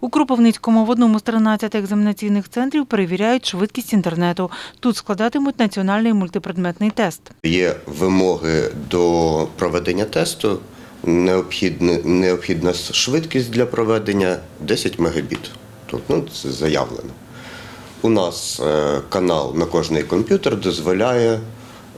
У Кропивницькому в одному з 13 екзаменаційних центрів перевіряють швидкість інтернету. Тут складатимуть національний мультипредметний тест. Є вимоги до проведення тесту. Необхідна, швидкість для проведення 10 мегабіт. Тут ну, це заявлено. У нас е, канал на кожний комп'ютер дозволяє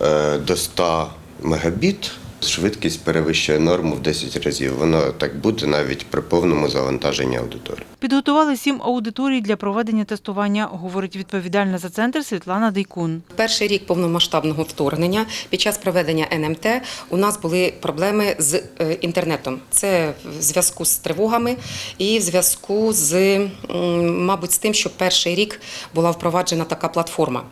е, до 100 мегабіт. Швидкість перевищує норму в 10 разів. Воно так буде навіть при повному завантаженні аудиторії. Підготували сім аудиторій для проведення тестування, говорить відповідальна за центр Світлана Дейкун. Перший рік повномасштабного вторгнення під час проведення НМТ у нас були проблеми з е, інтернетом. Це в зв'язку з тривогами і в зв'язку з, мабуть, з тим, що перший рік була впроваджена така платформа.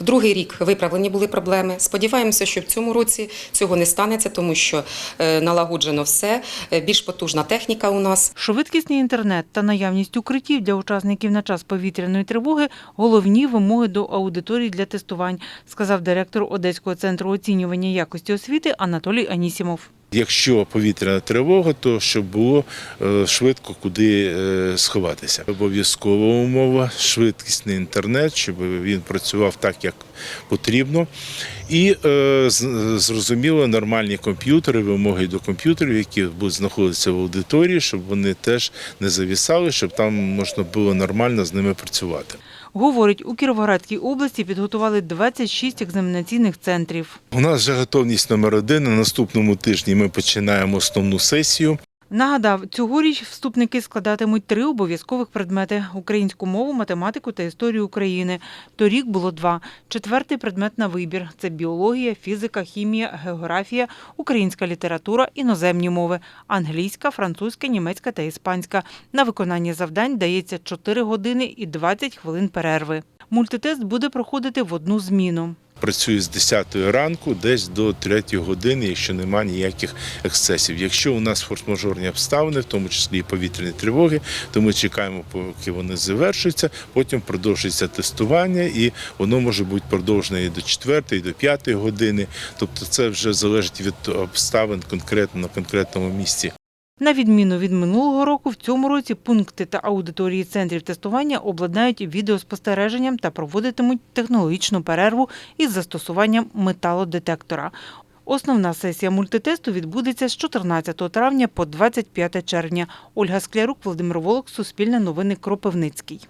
В другий рік виправлені були проблеми. Сподіваємося, що в цьому році цього не станеться, тому що е, налагоджено все. Е, Більш потужна техніка у нас. Швидкісний інтернет та наявність укриттів для учасників на час повітряної тривоги – головні вимоги до аудиторій для тестувань, сказав директор Одеського центру оцінювання якості освіти Анатолій Анісімов. Якщо повітряна тривога, то щоб було е, швидко куди е, сховатися. Обов'язкова умова швидкісний інтернет, щоб він працював так, як потрібно. І е, зрозуміло, нормальні комп'ютери, вимоги до комп'ютерів, які будуть знаходитися в аудиторії, щоб вони теж не завісали, щоб там можна було нормально з ними працювати. Говорить, у Кіровоградській області підготували 26 екзаменаційних центрів. У нас вже готовність номер один. На наступному тижні ми починаємо основну сесію. Нагадав, цьогоріч вступники складатимуть три обов'язкових предмети – українську мову, математику та історію України. Торік було два. Четвертий предмет на вибір – це біологія, фізика, хімія, географія, українська література, іноземні мови – англійська, французька, німецька та іспанська. На виконання завдань дається 4 години і 20 хвилин перерви. Мультитест буде проходити в одну зміну. Працює з 10 ранку десь до 3 години, якщо немає ніяких ексцесів. Якщо у нас форс-мажорні обставини, в тому числі і повітряні тривоги, то ми чекаємо, поки вони завершуються. Потім продовжується тестування, і воно може бути продовжене і до 4, і до 5 години. Тобто, це вже залежить від обставин конкретно на конкретному місці. На відміну від минулого року, в цьому році пункти та аудиторії центрів тестування обладнають відеоспостереженням та проводитимуть технологічну перерву із застосуванням металодетектора. Основна сесія мультитесту відбудеться з 14 травня по 25 червня. Ольга Склярук, Володимир Волок, Суспільне новини Кропивницький.